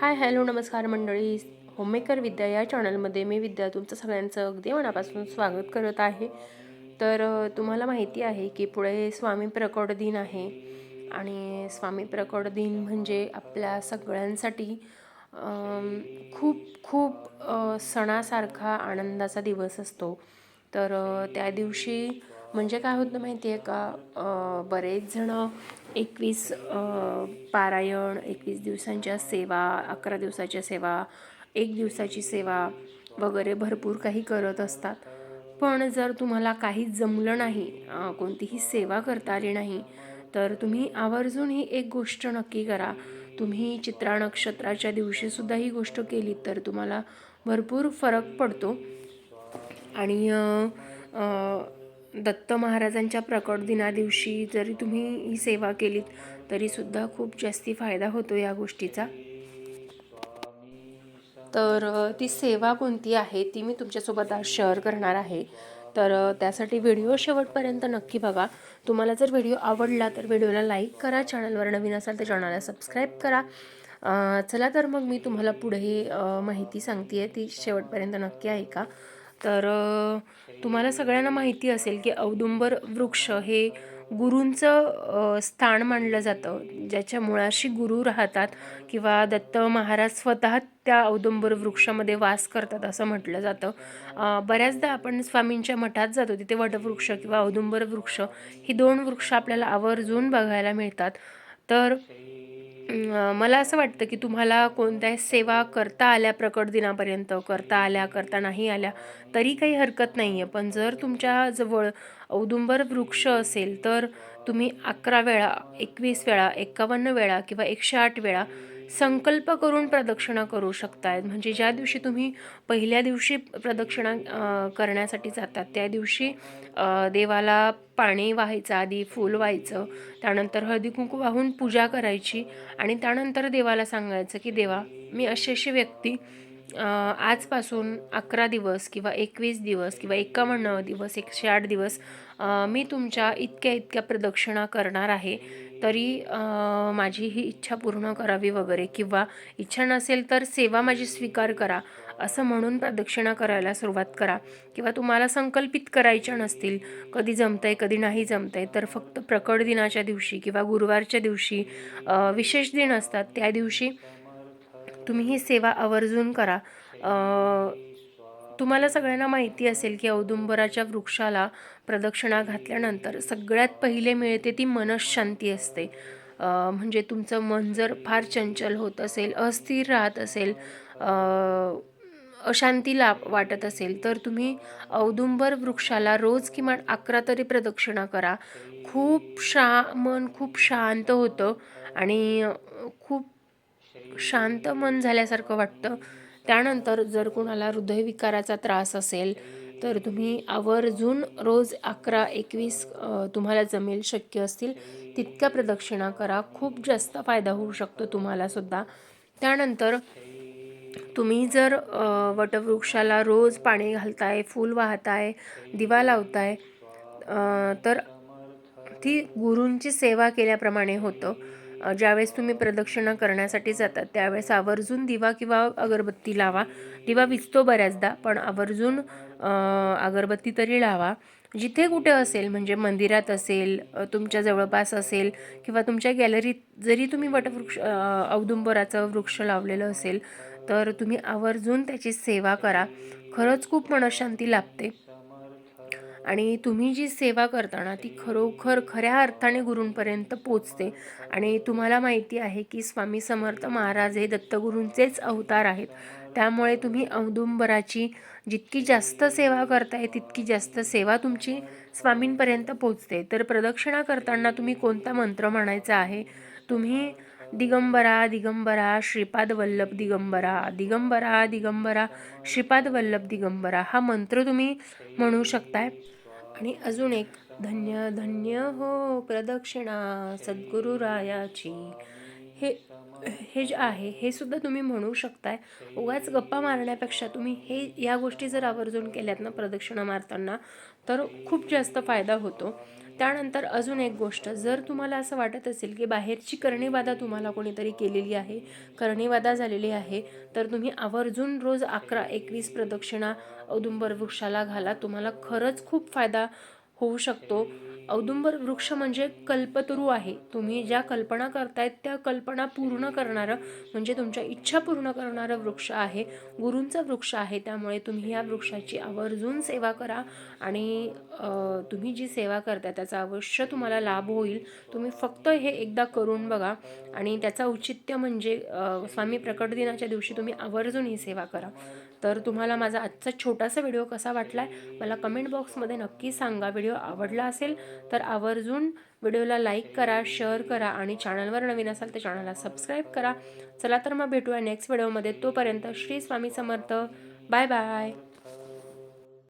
Hi hello नमस्कार मंडळी. Homemaker विद्या या चॅनलमध्ये मी विद्या तुमचं सगळ्यांचं अगदी मनापासून स्वागत करत आहे. तर तुम्हाला माहिती आहे की पुढे स्वामी प्रकट दिन आहे आणि स्वामी प्रकट दिन म्हणजे आपल्या सगळ्यांसाठी खूप खूप सणासारखा आनंदाचा दिवस असतो. तर त्या दिवशी म्हणजे काय होतं माहिती आहे का बरेच जणं एकवीस पारायण एकवीस दिवसांच्या सेवा अकरा दिवसाच्या सेवा एक दिवसाची सेवा वगैरे भरपूर काही करत असतात. पण जर तुम्हाला काही जमलं नाही कोणतीही सेवा करता आली नाही तर तुम्ही आवर्जून ही एक गोष्ट नक्की करा. तुम्ही चित्रा नक्षत्राच्या दिवशीसुद्धा ही गोष्ट केली तर तुम्हाला भरपूर फरक पडतो. आणि दत्त महाराजांच्या प्रकट दिना दिवशी जरी तुम्ही ही सेवा केलीत तरीसुद्धा खूप जास्ती फायदा होतो या गोष्टीचा. तर ती सेवा कोणती आहे ती मी तुमच्यासोबत आज शेअर करणार आहे. तर त्यासाठी व्हिडिओ शेवटपर्यंत नक्की बघा. तुम्हाला जर व्हिडिओ आवडला तर व्हिडिओला लाईक करा चॅनलवर नवीन असाल तर चॅनलला सबस्क्राईब करा. चला तर मग मी तुम्हाला पुढे माहिती सांगते आहे ती शेवटपर्यंत नक्की ऐका. तर तुम्हाला सगळ्यांना माहिती असेल की औदुंबर वृक्ष हे गुरूंचं स्थान मानलं जातं. ज्याच्या मुळाशी गुरु राहतात किंवा दत्त महाराज स्वतः त्या औदुंबर वृक्षामध्ये वास करतात असं म्हटलं जातं. बऱ्याचदा आपण स्वामींच्या मठात जातो तिथे वटवृक्ष किंवा औदुंबर वृक्ष ही दोन वृक्ष आपल्याला आवर्जून बघायला मिळतात. तर मला असं वाटतं की तुम्हाला कोणत्याही सेवा करता आल्या प्रकट दिनापर्यंत करता आल्या करता नाही आल्या तरी काही हरकत नाही आहे पण जर तुमच्याजवळ औदुंबर वृक्ष असेल तर तुम्ही अकरा वेळा एकवीस वेळा एकावन्न वेळा किंवा एकशे आठ वेळा संकल्प करून प्रदक्षिणा करू शकताय म्हणजे ज्या दिवशी तुम्ही पहिल्या दिवशी प्रदक्षिणा करण्यासाठी जातात त्या दिवशी देवाला पाणी वाहायचं आधी फूल व्हायचं त्यानंतर हळदी कुंकू वाहून पूजा करायची आणि त्यानंतर देवाला सांगायचं की देवा मी अशी अशी व्यक्ती आजपासून अकरा दिवस किंवा एकवीस दिवस किंवा एकावन्न दिवस एकशे आठ दिवस मी तुमच्या इतक्या इतक्या प्रदक्षिणा करणार आहे. तरी माझी ही इच्छा पूर्ण करावी वगैरे किंवा इच्छा नसेल तर सेवा माझी स्वीकार करा असं म्हणून प्रदक्षिणा करायला सुरुवात करा. किंवा तुम्हाला संकल्पित करायच्या नसतील कधी जमतंय कधी नाही जमतंय तर फक्त प्रकट दिनाच्या दिवशी किंवा गुरुवारच्या दिवशी विशेष दिन असतात त्या दिवशी तुम्ही ही सेवा आवर्जून करा. तुम्हाला सगळ्यांना माहिती असेल की औदुंबराच्या वृक्षाला प्रदक्षिणा घातल्यानंतर सगळ्यात पहिले मिळते ती मनशांती असते. म्हणजे तुमचं मन जर फार चंचल होत असेल अस्थिर राहत असेल अशांतीला वाटत असेल तर तुम्ही औदुंबर वृक्षाला रोज किमान अकरा तरी प्रदक्षिणा करा. खूप शा मन खूप शांत होतं आणि शांत मन झाल्यासारखं वाटतं. त्यानंतर जर कोणाला हृदयविकाराचा त्रास असेल तर तुम्ही आवर्जून रोज अकरा एकवीस तुम्हाला जमेल शक्य असतील तितक्या प्रदक्षिणा करा. खूप जास्त फायदा होऊ शकतो तुम्हालासुद्धा त्यानंतर तुम्ही जर वटवृक्षाला रोज पाणी घालताय फूल वाहताय दिवा लावताय तर ती गुरूंची सेवा केल्याप्रमाणे होतं. ज्यावेळेस तुम्ही प्रदक्षिणा करण्यासाठी जातात त्यावेळेस आवर्जून दिवा किंवा अगरबत्ती लावा. दिवा विजतो बऱ्याचदा पण आवर्जून अगरबत्ती तरी लावा. जिथे कुठे असेल म्हणजे मंदिरात असेल तुमच्या जवळपास असेल किंवा तुमच्या गॅलरीत जरी तुम्ही वटवृक्ष औदुंबराचं वृक्ष लावलेलं असेल तर तुम्ही आवर्जून त्याची सेवा करा. खरंच खूप मनशांती लाभते. आणि तुम्ही जी सेवा करताना ती खरोखर खऱ्या अर्थाने गुरूंपर्यंत पोचते. आणि तुम्हाला माहिती आहे की स्वामी समर्थ महाराज हे दत्तगुरूंचेच अवतार आहेत. त्यामुळे तुम्ही औदुंबराची जितकी जास्त सेवा करताय तितकी जास्त सेवा तुमची स्वामींपर्यंत पोचते. तर प्रदक्षिणा करताना तुम्ही कोणता मंत्र म्हणायचा आहे? तुम्ही दिगंबरा दिगंबरा श्रीपाद वल्लभ दिगंबरा दिगंबरा दिगंबरा श्रीपाद वल्लभ दिगंबरा हा मंत्र तुम्ही म्हणू शकताय. आणि अजून एक धन्य धन्य हो प्रदक्षिणा सद्गुरुरायाची. हे हे जे आहे हे सुद्धा तुम्ही म्हणू शकताय. उगाच गप्पा मारण्यापेक्षा तुम्ही हे या गोष्टी जर आवर्जून केल्यात ना प्रदक्षिणा मारताना तर खूप जास्त फायदा होतो. त्यानंतर अजून एक गोष्ट जर तुम्हाला असं वाटत असेल की बाहेरची करणीबाधा तुम्हाला कोणीतरी केलेली आहे करणीबाधा झालेली आहे तर तुम्ही आवर्जून रोज अकरा एकवीस प्रदक्षिणा औदुंबर वृक्षाला घाला. तुम्हाला खरंच खूप फायदा होऊ शकतो. औदुंबर वृक्ष म्हणजे कल्पतरू आहे. तुम्ही ज्या कल्पना करतायत त्या कल्पना पूर्ण करणारं म्हणजे तुमच्या इच्छा पूर्ण करणारं वृक्ष आहे. गुरूंचा वृक्ष आहे त्यामुळे तुम्ही या वृक्षाची आवर्जून सेवा करा आणि तुम्ही जी सेवा करता त्याचा अवश्य तुम्हाला लाभ होईल. तुम्ही फक्त हे एकदा करून बघा आणि त्याचा औचित्य म्हणजे स्वामी प्रकट दिनाच्या दिवशी तुम्ही आवर्जून ही सेवा करा. तर तुम्हाला माझा आजचा छोटासा व्हिडिओ कसा वाटला आहे मला कमेंट बॉक्समध्ये नक्की सांगा. व्हिडिओ आवडला असेल तर आवर्जून व्हिडिओला लाईक करा शेअर करा आणि चॅनलवर नवीन असाल तर चॅनलला सबस्क्राईब करा. चला तर मग भेटूया नेक्स्ट व्हिडिओमध्ये तोपर्यंत श्री स्वामी समर्थ. Bye bye